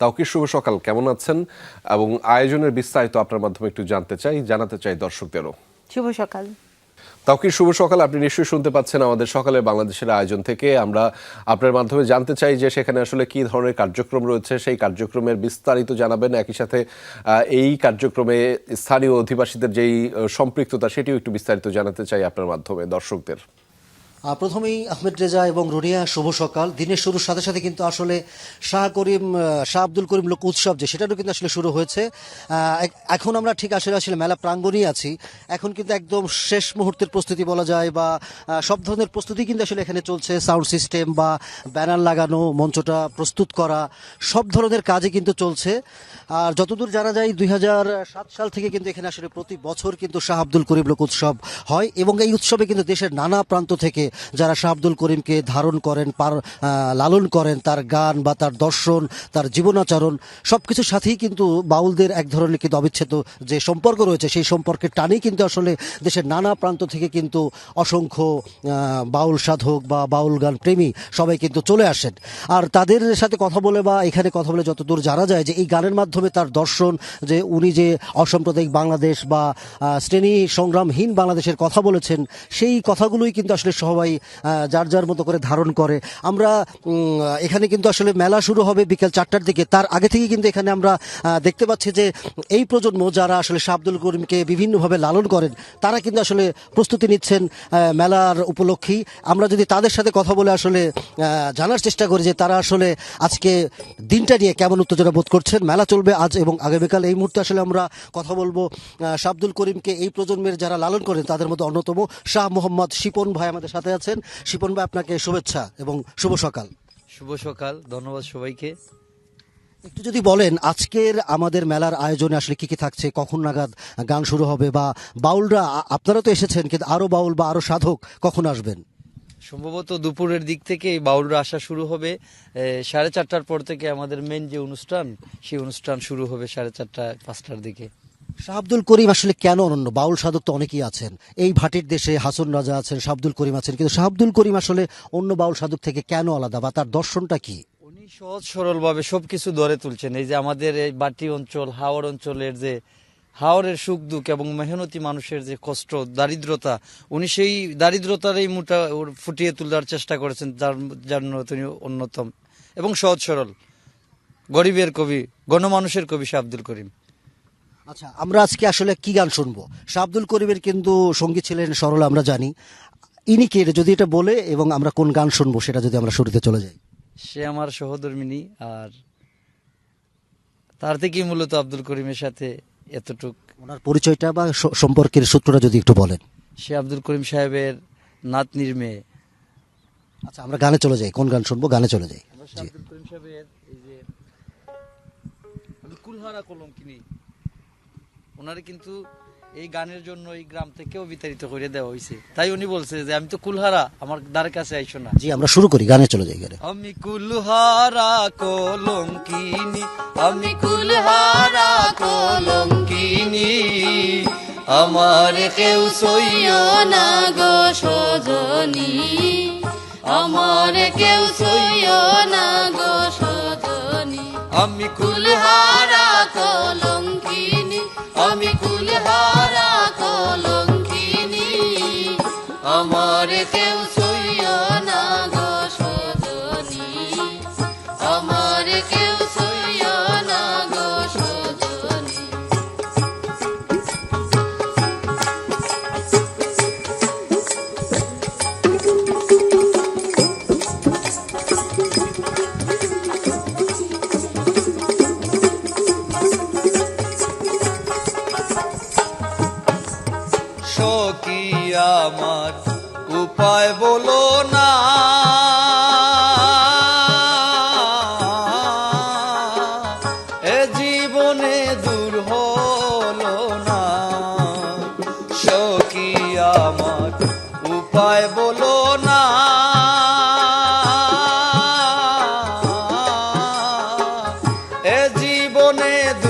তাওকির শুভ সকাল? কেমন আছেন? এবং আয়োজনের বিস্তারিত আপনার মাধ্যমে একটু জানতে চাই জানাতে চাই দর্শকদেরও। শুভ সকাল। তাওকির শুভ সকাল? আপনি নিশ্চয়ই শুনতে পাচ্ছেন আমাদের সকালে বাংলাদেশের আয়োজন থেকে। আমরা আপনার মাধ্যমে জানতে চাই যে সেখানে আসলে কি ধরনের কার্যক্রম রয়েছে সেই কার্যক্রমের বিস্তারিত জানাবেন। একই সাথে এই কার্যক্রমে স্থানীয় অধিবাসীদের যেই সম্পৃক্ততা সেটিও একটু বিস্তারিত জানাতে চাই আপনার মাধ্যমে দর্শকদের। প্রথমেই আহমেদ রেজা এবং রুনিয়া, শুভ সকাল। দিনের শুরুর সাথে সাথে কিন্তু আসলে শাহ করিম শাহ আব্দুল করিম লোক উৎসব যে, সেটারও কিন্তু আসলে শুরু হয়েছে। এখন আমরা ঠিক আসলে আসলে মেলা প্রাঙ্গণেই আছি। এখন কিন্তু একদম শেষ মুহূর্তের প্রস্তুতি বলা যায় বা সব ধরনের প্রস্তুতি কিন্তু আসলে এখানে চলছে। সাউন্ড সিস্টেম বা ব্যানার লাগানো, মঞ্চটা প্রস্তুত করা, সব ধরনের কাজই কিন্তু চলছে। আর যতদূর জানা যায়, দুই হাজার সাত সাল থেকে কিন্তু এখানে আসলে প্রতি বছর কিন্তু শাহ আব্দুল করিম লোক উৎসব হয় এবং এই উৎসবে কিন্তু দেশের নানা প্রান্ত থেকে যারা শাহ আব্দুল করিমকে ধারণ করেন, পার লালন করেন, তার গান বা তার দর্শন, তার জীবনাচরণ সব কিছুর সাথেই কিন্তু বাউলদের এক ধরনের কিন্তু অবিচ্ছেদ্য যে সম্পর্ক রয়েছে, সেই সম্পর্কের টানেই কিন্তু আসলে দেশের নানা প্রান্ত থেকে কিন্তু অসংখ্য বাউল সাধক বা বাউল গান প্রেমী সবাই কিন্তু চলে আসেন। আর তাদের সাথে কথা বলে বা এখানে কথা বলে যতদূর জানা যায় যে এই গানের মাধ্যমে তার দর্শন, যে উনি যে অসাম্প্রদায়িক বাংলাদেশ বা শ্রেণি সংগ্রামহীন বাংলাদেশের কথা বলেছেন, সেই কথাগুলোই কিন্তু আসলে সবাই যার যার মতো করে ধারণ করে। আমরা এখানে কিন্তু আসলে মেলা শুরু হবে বিকেল চারটার দিকে। তার আগে থেকে কিন্তু এখানে আমরা দেখতে পাচ্ছি যে এই প্রজন্ম যারা আসলে শাহ করিমকে বিভিন্নভাবে লালন করেন, তারা কিন্তু আসলে প্রস্তুতি নিচ্ছেন মেলার উপলক্ষেই। আমরা যদি তাদের সাথে কথা বলে আসলে জানার চেষ্টা করি যে তারা আসলে আজকে দিনটা নিয়ে কেমন উত্তেজনা বোধ করছেন। মেলা চলবে আজ এবং আগামীকাল। এই মুহূর্তে আসলে আমরা কথা বলব শাহ করিমকে এই প্রজন্মের যারা লালন করেন, তাদের মধ্যে অন্যতম শাহ মোহাম্মদ শিপন ভাই আমাদের সাথে আছেন শিপন ভাই আপনাকে শুভেচ্ছা এবং শুভ সকাল। শুভ সকাল ধন্যবাদ সবাইকে। একটু যদি বলেন আজকের আমাদের মেলার আয়োজনে আসলে কি কি থাকছে কখন নাগাদ গান শুরু হবে বা বাউলরা আপনারা তো এসেছেন কিন্তু আরও বাউল বা আরও সাধক কখন আসবেন? সম্ভবত দুপুরের দিক থেকে এই বাউলরা আসা শুরু হবে সাড়ে চারটার পর থেকে আমাদের মেন যে অনুষ্ঠান সেই অনুষ্ঠান শুরু হবে সাড়ে চারটা পাঁচটার দিকে। শাহ আব্দুল করিম আসলে কেন অনন্য? বাউল সাধক তো অনেকেই আছেন। এই ভাটির দেশে হাসন রাজা আছেন, শাহ আব্দুল করিম আছেন। কিন্তু শাহ আব্দুল করিম আসলে অন্য বাউল সাধক থেকে কেন আলাদা বা তার দর্শনটা কি? উনি সহজ সরল ভাবে সবকিছু ধরে তুলছেন। এই যে আমাদের এই বাটি অঞ্চল হাওড় অঞ্চলের যে হাওড়ের সুখ দুঃখ এবং মেহনতি মানুষের যে কষ্ট, দারিদ্রতা, উনি সেই দারিদ্রতার এই মুটা ফুটিয়ে তোলার চেষ্টা করেছেন। যার জন্য তিনি অন্যতম এবং সহজ সরল। গরিবের কবি, গণমানুষের কবি শাহ আব্দুল করিম। আচ্ছা আমরা আজকে আসলে কি গান শুনব? শাহ আব্দুল করিমের কিন্তু সঙ্গী ছিলেন সরল আমরা জানি। ইনি কে? যদি এটা বলে এবং আমরা কোন গান শুনব সেটা যদি আমরা শুরুতে চলে যাই। সে আমার সহধর্মিনী আর তার থেকেই মূলত আব্দুল করিমের সাথে এতটুক। ওনার পরিচয়টা বা সম্পর্কের সূত্রটা যদি একটু বলেন। সে আব্দুল করিম সাহেবের নাতনির মেয়ে। আচ্ছা আমরা গানে চলে যাই। কোন গান শুনব? গানে চলে যাই। আব্দুল করিম সাহেবের এই যে আমি কুলহারা কলম কিনি। ওনারে কিন্তু এই গানের জন্য এই গ্রাম থেকেও বিতাড়িত করে দেওয়া হয়েছে তাই উনি বলছে যে আমি তো কুলহারা আমার দ্বার কাছে আইসো না। জি আমরা শুরু করি গানে চলে যাই গানে আমি কুলহারা কলঙ্কিনি আমি কুলহারা কলঙ্কিনি আমার কেউ সইও না গো সজনী আমার কেউ সইও না গো সজনী আমি কুলহারা আমার? উপায় বলো না। এ জীবনে দূর হলো না। সখী আমার? উপায় বলো না। এ জীবনে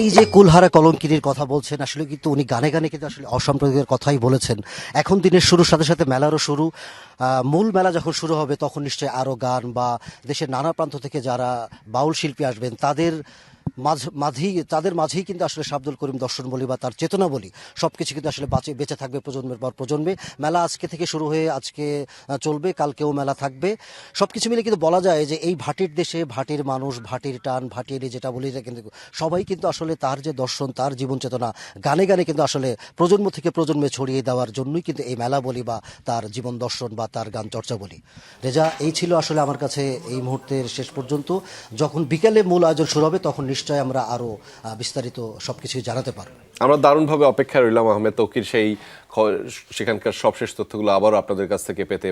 এই যে কুলহারা কলঙ্কিনীর কথা বলছেন, আসলে কিন্তু উনি গানে গানে কিন্তু আসলে অসাম্প্রদায়িকের কথাই বলেছেন। এখন দিনের শুরুর সাথে সাথে মেলারও শুরু। মূল মেলা যখন শুরু হবে, তখন নিশ্চয়ই আরও গান বা দেশের নানা প্রান্ত থেকে যারা বাউল শিল্পী আসবেন, তাদের মাঝেই, তাদের মাঝেই কিন্তু আসলে শাব্দুল করিম দর্শন বলি বা তার চেতনা বলি। সব কিছু কিন্তু আসলে বাঁচে, বেঁচে থাকবে প্রজন্মের পর প্রজন্মে। মেলা আজকে থেকে শুরু হয়ে আজকে চলবে, কালকেও মেলা থাকবে। সব কিছু মিলে কিন্তু বলা যায় যে এই ভাটির দেশে ভাটির মানুষ, ভাটির টান, ভাটির যেটা বলি কিন্তু সবাই কিন্তু আসলে তার যে দর্শন, তার জীবন চেতনা, গানে গানে কিন্তু আসলে প্রজন্ম থেকে প্রজন্মে ছড়িয়ে দেওয়ার জন্যই কিন্তু এই মেলা বলি বা তার জীবন দর্শন বা তার গান চর্চা বলি। রেজা, এই ছিল আসলে আমার কাছে এই মুহূর্তের শেষ পর্যন্ত। যখন বিকেলে মূল আয়োজন শুরু হবে, তখন নিশ্চয়ই আমরা আরও বিস্তারিত সব কিছু জানাতে পারব। আমরা দারুণভাবে অপেক্ষা রইলাম আহমেদ তৌকির সেই সেখানকার সবশেষ তথ্যগুলো আবারও আপনাদের কাছ থেকে পেতে।